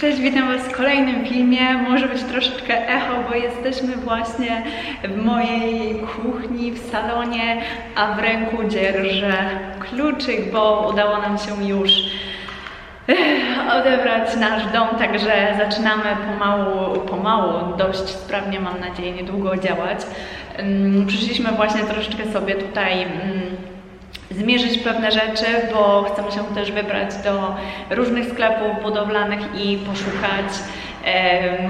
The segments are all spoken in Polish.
Cześć, witam Was w kolejnym filmie. Może być troszeczkę echo, bo jesteśmy właśnie w mojej kuchni, w salonie, a w ręku dzierżę kluczyk, bo udało nam się już eh, odebrać nasz dom, także zaczynamy pomału, pomału, dość sprawnie mam nadzieję, niedługo działać. Ym, Przyszliśmy właśnie troszeczkę sobie tutaj ym, zmierzyć pewne rzeczy, bo chcemy się też wybrać do różnych sklepów budowlanych i poszukać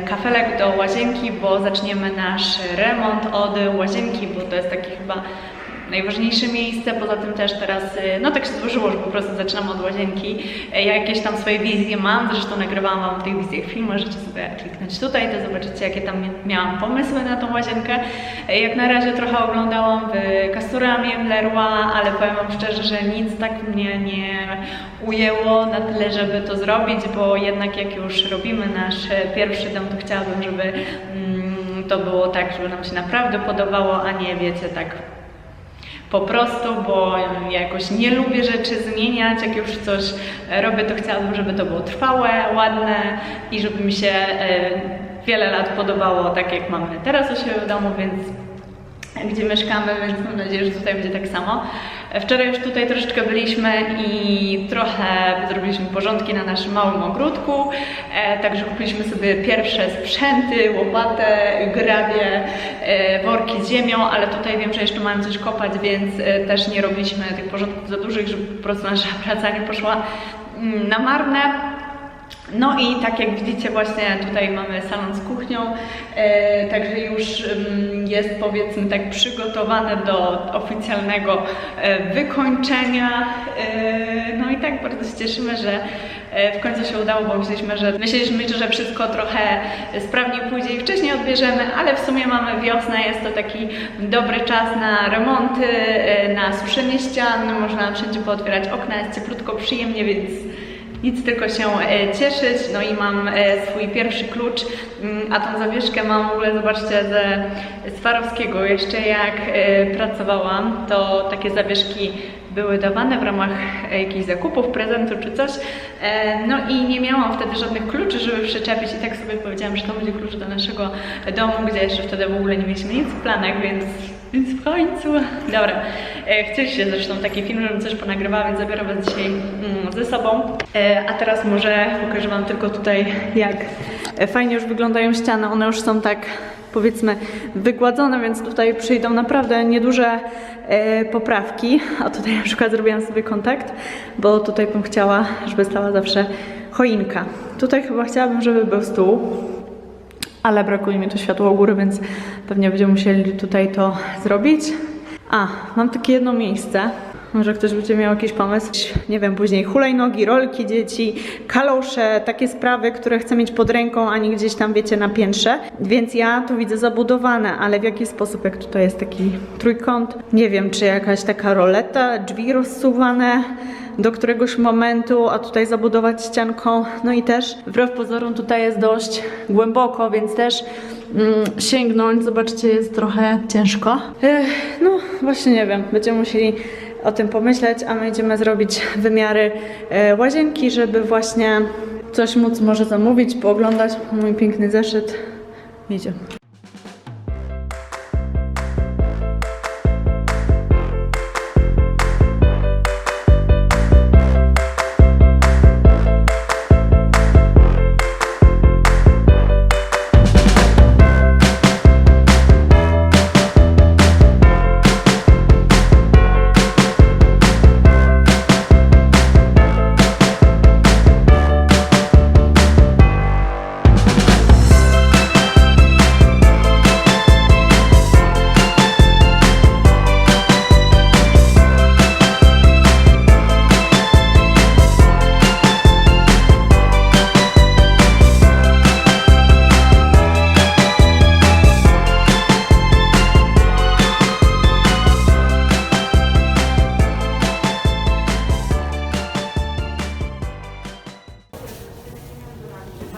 kafelek do łazienki, bo zaczniemy nasz remont od łazienki, bo to jest takie chyba najważniejsze miejsce, poza tym też teraz, y, no tak się złożyło, że po prostu zaczynam od łazienki. E, Ja jakieś tam swoje wizje mam, zresztą nagrywałam Wam tych wizjach film, możecie sobie kliknąć tutaj, to zobaczycie jakie tam miałam pomysły na tą łazienkę. E, Jak na razie trochę oglądałam w Casturamie, Leroy, ale powiem Wam szczerze, że nic tak mnie nie ujęło na tyle, żeby to zrobić, bo jednak jak już robimy nasz pierwszy dom, to chciałabym, żeby mm, to było tak, żeby nam się naprawdę podobało, a nie wiecie, tak po prostu, bo ja jakoś nie lubię rzeczy zmieniać. Jak już coś e, robię, to chciałabym, żeby to było trwałe, ładne i żeby mi się e, wiele lat podobało, tak jak mamy teraz u siebie w domu, więc gdzie mieszkamy, więc mam nadzieję, że tutaj będzie tak samo. Wczoraj już tutaj troszeczkę byliśmy i trochę zrobiliśmy porządki na naszym małym ogródku, e, także kupiliśmy sobie pierwsze sprzęty, łopatę, grabie, e, worki z ziemią, ale tutaj wiem, że jeszcze mają coś kopać, więc e, też nie robiliśmy tych porządków za dużych, żeby po prostu nasza praca nie poszła mm, na marne. No i tak jak widzicie właśnie tutaj mamy salon z kuchnią, e, także już mm, jest powiedzmy tak przygotowane do oficjalnego e, wykończenia. E, no i tak bardzo się cieszymy, że w końcu się udało, bo myśleliśmy, że myśleliśmy, że wszystko trochę sprawniej pójdzie i wcześniej odbierzemy, ale w sumie mamy wiosnę, jest to taki dobry czas na remonty, na suszenie ścian, można wszędzie pootwierać okna, jest cieplutko, przyjemnie, więc nic tylko się e, cieszyć. No i mam e, swój pierwszy klucz, mm, a tą zawieszkę mam w ogóle, zobaczcie, ze Swarowskiego. Jeszcze jak e, pracowałam, to takie zawieszki były dawane w ramach e, jakichś zakupów, prezentu czy coś. E, No i nie miałam wtedy żadnych kluczy, żeby przyczepić i tak sobie powiedziałam, że to będzie klucz do naszego domu, gdzie jeszcze wtedy w ogóle nie mieliśmy nic w planach, więc więc w końcu. Dobra. E, Chcieliście zresztą taki film, żebym coś ponagrywała, więc zabiorę Was dzisiaj mm, ze sobą. A teraz może pokażę Wam tylko tutaj, jak fajnie już wyglądają ściany. One już są tak powiedzmy wygładzone, więc tutaj przyjdą naprawdę nieduże e, poprawki. A tutaj na przykład zrobiłam sobie kontakt, bo tutaj bym chciała, żeby stała zawsze choinka. Tutaj chyba chciałabym, żeby był stół ale brakuje mi tu światła u góry, więc pewnie będziemy musieli tutaj to zrobić. A, mam takie jedno miejsce. Może ktoś będzie miał jakiś pomysł. Nie wiem, później hulajnogi, rolki dzieci, kalosze, takie sprawy, które chcę mieć pod ręką, a nie gdzieś tam, wiecie, na piętrze. Więc ja tu widzę zabudowane, ale w jaki sposób, jak tutaj jest taki trójkąt. Nie wiem, czy jakaś taka roleta, drzwi rozsuwane do któregoś momentu, a tutaj zabudować ścianką. No i też wbrew pozorom tutaj jest dość głęboko, więc też mm, sięgnąć, zobaczcie, jest trochę ciężko. Ech, no właśnie nie wiem, będziemy musieli o tym pomyśleć, a my idziemy zrobić wymiary e, łazienki, żeby właśnie coś móc może zamówić, pooglądać. Mój piękny zeszyt. Idzie.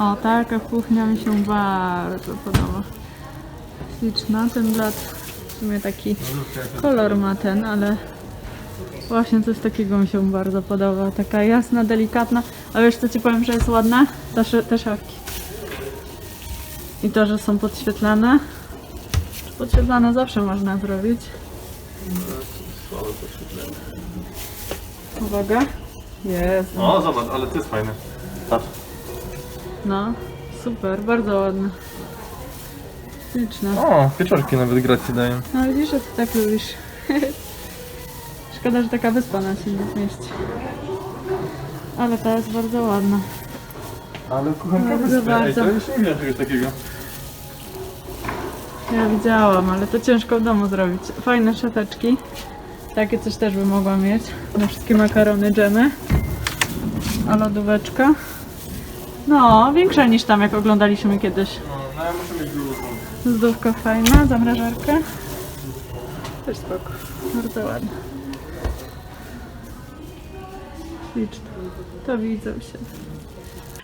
O, taka kuchnia mi się bardzo podoba. Śliczna, ten blat w sumie taki kolor ma ten, ale właśnie coś takiego mi się bardzo podoba. Taka jasna, delikatna, A wiesz co ci powiem, że jest ładne? Te, te szafki. I to, że są podświetlane. Podświetlane zawsze można zrobić. Uwaga. Jest. O, zobacz, ale to jest fajne. Patrz. No, super, bardzo ładne. Śliczne. O, wieczorki nawet grać się dają. No widzisz, że ty tak lubisz. Szkoda, że taka wyspa na się nie zmieści. Ale ta jest bardzo ładna. Ale kochanka Bardzo, wyspy. Ej, bardzo. to jeszcze nie widziałem czegoś takiego. Ja widziałam, ale to ciężko w domu zrobić. Fajne szafeczki. Takie coś też by mogła mieć. Na wszystkie makarony, dżemy. A lodóweczka. No, większa niż tam, jak oglądaliśmy kiedyś. No, no ja muszę mieć dużą. Zdówka fajna, zamrażarka. Też spoko. Bardzo ładna. Liczne. To widzą się.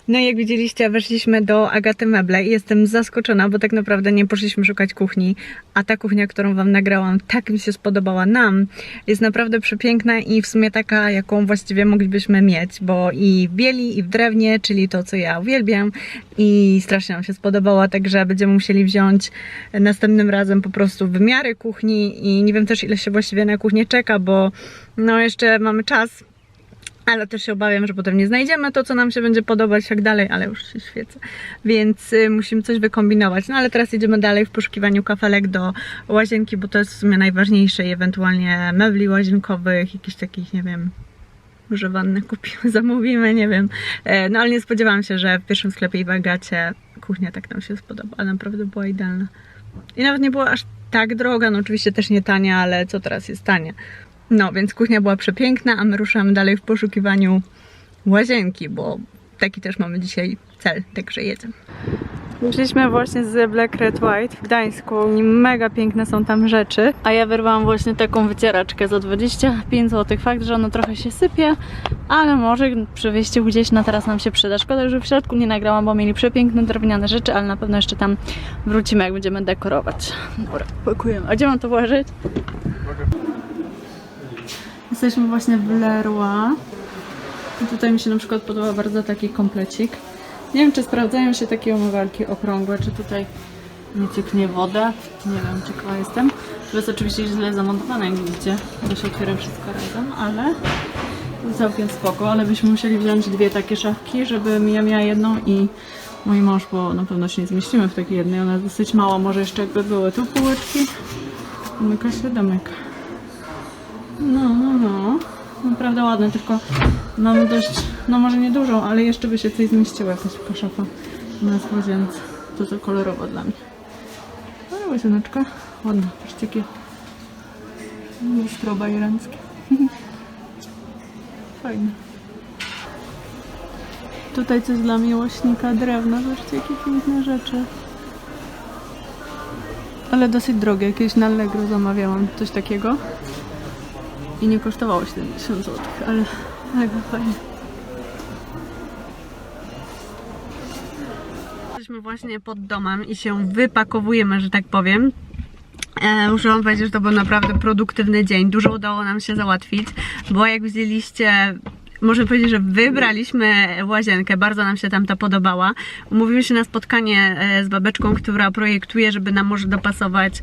No i jak widzieliście, weszliśmy do Agaty Meble i jestem zaskoczona, bo tak naprawdę nie poszliśmy szukać kuchni, a ta kuchnia, którą Wam nagrałam, tak mi się spodobała nam, jest naprawdę przepiękna i w sumie taka, jaką właściwie moglibyśmy mieć, bo i w bieli, i w drewnie, czyli to, co ja uwielbiam. I strasznie nam się spodobała, także będziemy musieli wziąć następnym razem po prostu wymiary kuchni. I nie wiem też, ile się właściwie na kuchnię czeka, bo no jeszcze mamy czas, ale też się obawiam, że potem nie znajdziemy to, co nam się będzie podobać i tak dalej, ale już się świecę. Więc y, musimy coś wykombinować. No ale teraz idziemy dalej w poszukiwaniu kafelek do łazienki, bo to jest w sumie najważniejsze i ewentualnie mebli łazienkowych, jakichś takich, nie wiem, może wannę kupimy, zamówimy, nie wiem. E, No ale nie spodziewałam się, że w pierwszym sklepie i w Agacie kuchnia tak nam się spodoba, a naprawdę była idealna. I nawet nie była aż tak droga, no oczywiście też nie tania, ale co teraz jest tanie. No, więc kuchnia była przepiękna, a my ruszamy dalej w poszukiwaniu łazienki, bo taki też mamy dzisiaj cel, także jedziemy. Wyszliśmy właśnie z Black Red White w Gdańsku mega piękne są tam rzeczy. A ja wyrwałam właśnie taką wycieraczkę za 25 zł. Fakt, że ona trochę się sypie, ale może przy wyjściu gdzieś na teraz nam się przyda. Szkoda, że w środku nie nagrałam, bo mieli przepiękne drewniane rzeczy, ale na pewno jeszcze tam wrócimy, jak będziemy dekorować. Dobra, pakujemy. A gdzie mam to włożyć? Jesteśmy właśnie w Leroy. Tutaj mi się na przykład podoba bardzo taki komplecik. Nie wiem, czy sprawdzają się takie umywalki okrągłe, czy tutaj nie cieknie woda. Nie wiem, ciekawa jestem. To jest oczywiście źle zamontowane, jak widzicie. To się otwiera wszystko razem, ale całkiem spoko. Ale byśmy musieli wziąć dwie takie szafki, żeby ja miała jedną i mój mąż, bo na pewno się nie zmieścimy w takiej jednej. Ona jest dosyć mała. Może jeszcze jakby były tu półeczki. Domyka się, domyka. No, no, no. Naprawdę ładne, tylko mamy dość, no może nie dużą, ale jeszcze by się coś zmieściło, jakaś taka szafa u nas. To to kolorowo dla mnie. Ale łazioneczka ładna, patrzcie jakie lustro bajeranckie. Fajne. Tutaj coś dla miłośnika drewna, zobaczcie jakie piękne rzeczy. Ale dosyć drogie, jakieś na Allegro zamawiałam coś takiego. I nie kosztowało 70 zł, ale mega fajnie. Jesteśmy właśnie pod domem i się wypakowujemy, że tak powiem. E, muszę Wam powiedzieć, że to był naprawdę produktywny dzień. Dużo udało nam się załatwić, bo jak widzieliście, można powiedzieć, że wybraliśmy łazienkę, bardzo nam się tam ta podobała. Umówiliśmy się na spotkanie e, z babeczką, która projektuje, żeby nam może dopasować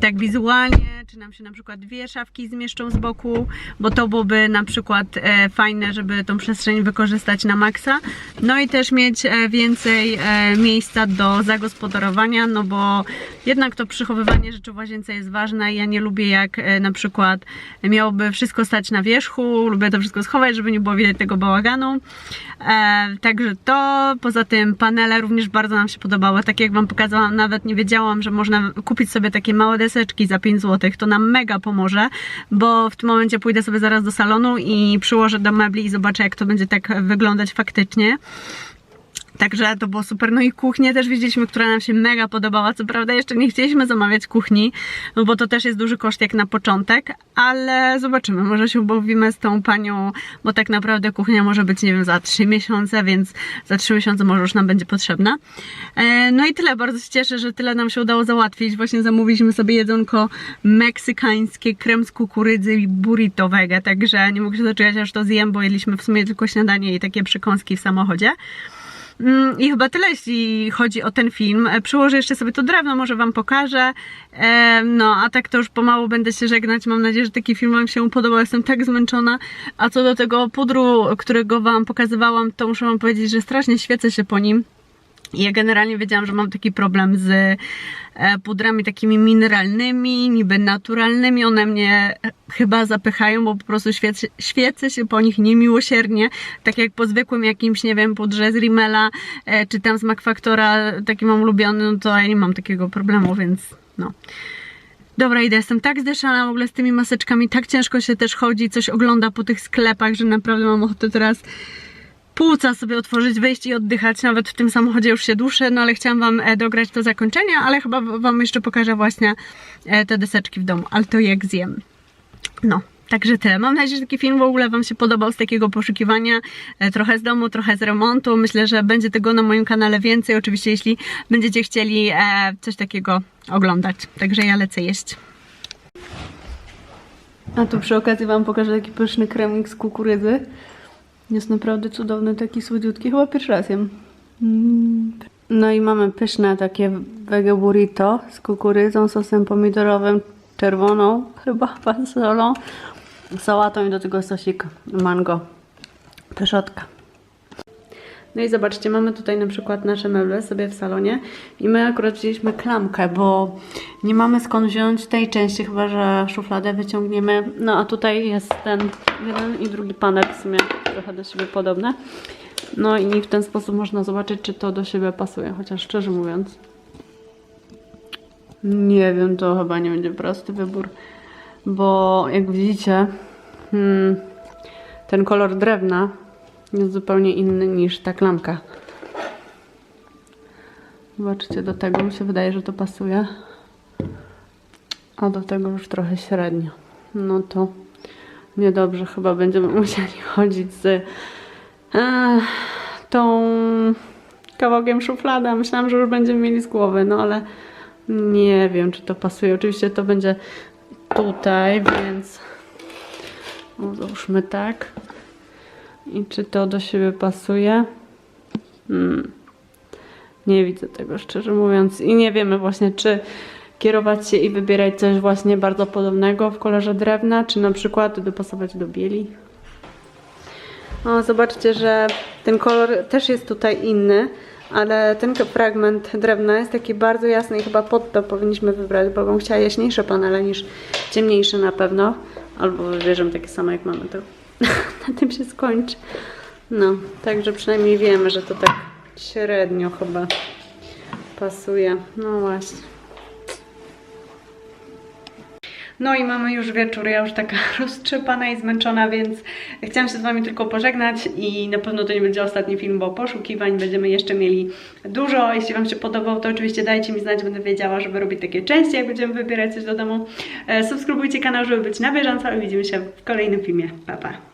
tak wizualnie, czy nam się na przykład dwie szafki zmieszczą z boku, bo to byłoby na przykład e, fajne, żeby tą przestrzeń wykorzystać na maksa. No i też mieć e, więcej miejsca do zagospodarowania, no bo jednak to przechowywanie rzeczy w łazience jest ważne. Ja nie lubię jak na przykład miałoby wszystko stać na wierzchu, lubię to wszystko schować, żeby nie było widać tego bałaganu. E, także to, poza tym panele również bardzo nam się podobały. Tak jak Wam pokazałam, nawet nie wiedziałam, że można kupić sobie takie małe deseczki za 5 zł. To nam mega pomoże, bo w tym momencie pójdę sobie zaraz do salonu i przyłożę do mebli i zobaczę jak to będzie tak wyglądać faktycznie. Także to było super. No i kuchnię też widzieliśmy, która nam się mega podobała. Co prawda jeszcze nie chcieliśmy zamawiać kuchni, no bo to też jest duży koszt jak na początek, ale zobaczymy. Może się umówimy z tą panią, bo tak naprawdę kuchnia może być, nie wiem, za 3 miesiące, więc za 3 miesiące może już nam będzie potrzebna. E, No i tyle. Bardzo się cieszę, że tyle nam się udało załatwić. Właśnie zamówiliśmy sobie jedzonko meksykańskie, krem z kukurydzy i burrito wege, także nie mogę się doczekać, aż to zjem, bo jedliśmy w sumie tylko śniadanie i takie przekąski w samochodzie. Mm, I chyba tyle, jeśli chodzi o ten film. E, Przyłożę jeszcze sobie to drewno, może Wam pokażę. E, No, a tak to już pomału będę się żegnać. Mam nadzieję, że taki film Wam się podobał. Jestem tak zmęczona. A co do tego pudru, którego Wam pokazywałam, to muszę Wam powiedzieć, że strasznie świecę się po nim. Ja generalnie wiedziałam, że mam taki problem z e, pudrami takimi mineralnymi, niby naturalnymi. One mnie chyba zapychają, bo po prostu świecę, świecę się po nich niemiłosiernie. Tak jak po zwykłym jakimś, nie wiem, pudrze z Rimmela, e, czy tam z McFactora, taki mam ulubiony, no to ja nie mam takiego problemu, więc no. Dobra, idę, jestem tak zdeszana w ogóle z tymi maseczkami, tak ciężko się też chodzi, coś ogląda po tych sklepach, że naprawdę mam ochotę teraz płuca sobie otworzyć, wejść i oddychać. Nawet w tym samochodzie już się duszę, no ale chciałam Wam e, dograć to zakończenie, ale chyba Wam jeszcze pokażę właśnie e, te deseczki w domu, ale to jak zjem. No, także tyle. Mam nadzieję, że taki film w ogóle Wam się podobał z takiego poszukiwania. E, trochę z domu, trochę z remontu. Myślę, że będzie tego na moim kanale więcej. Oczywiście, jeśli będziecie chcieli coś takiego oglądać. Także ja lecę jeść. A tu przy okazji Wam pokażę taki pyszny kremik z kukurydzy. Jest naprawdę cudowny, taki słodziutki. Chyba pierwszy raz jem. Mm. No i mamy pyszne takie wege burrito z kukurydzą, sosem pomidorowym, czerwoną, chyba fasolą, sałatą i do tego sosik mango. Pyszotka. No i zobaczcie, mamy tutaj na przykład nasze meble sobie w salonie i my akurat wzięliśmy klamkę, bo nie mamy skąd wziąć tej części, chyba że szufladę wyciągniemy. No a tutaj jest ten jeden i drugi panel, w sumie trochę do siebie podobne. No i w ten sposób można zobaczyć, czy to do siebie pasuje, chociaż szczerze mówiąc nie wiem, to chyba nie będzie prosty wybór, bo jak widzicie, hmm, ten kolor drewna jest zupełnie inny niż ta klamka. Zobaczcie, do tego mi się wydaje, że to pasuje, a do tego już trochę średnio. No to niedobrze, chyba będziemy musieli chodzić z e, tą kawałkiem szuflada. Myślałam, że już będziemy mieli z głowy, no ale nie wiem, czy to pasuje. Oczywiście to będzie tutaj, więc o, załóżmy tak. I czy to do siebie pasuje? Hmm. Nie widzę tego, szczerze mówiąc. I nie wiemy właśnie, czy kierować się i wybierać coś właśnie bardzo podobnego w kolorze drewna, czy na przykład dopasować do bieli. O, zobaczcie, że ten kolor też jest tutaj inny, ale ten fragment drewna jest taki bardzo jasny i chyba pod to powinniśmy wybrać, bo bym chciała jaśniejsze panele niż ciemniejsze na pewno. Albo wybierzemy takie same jak mamy, to na tym się skończy. No, także przynajmniej wiemy, że to tak średnio chyba pasuje. No właśnie. No i mamy już wieczór, ja już taka roztrzepana i zmęczona, więc chciałam się z Wami tylko pożegnać i na pewno to nie będzie ostatni film, bo poszukiwań będziemy jeszcze mieli dużo. Jeśli Wam się podobał, to oczywiście dajcie mi znać, będę wiedziała, żeby robić takie częściej, jak będziemy wybierać coś do domu. E, Subskrybujcie kanał, żeby być na bieżąco i widzimy się w kolejnym filmie. Pa, pa!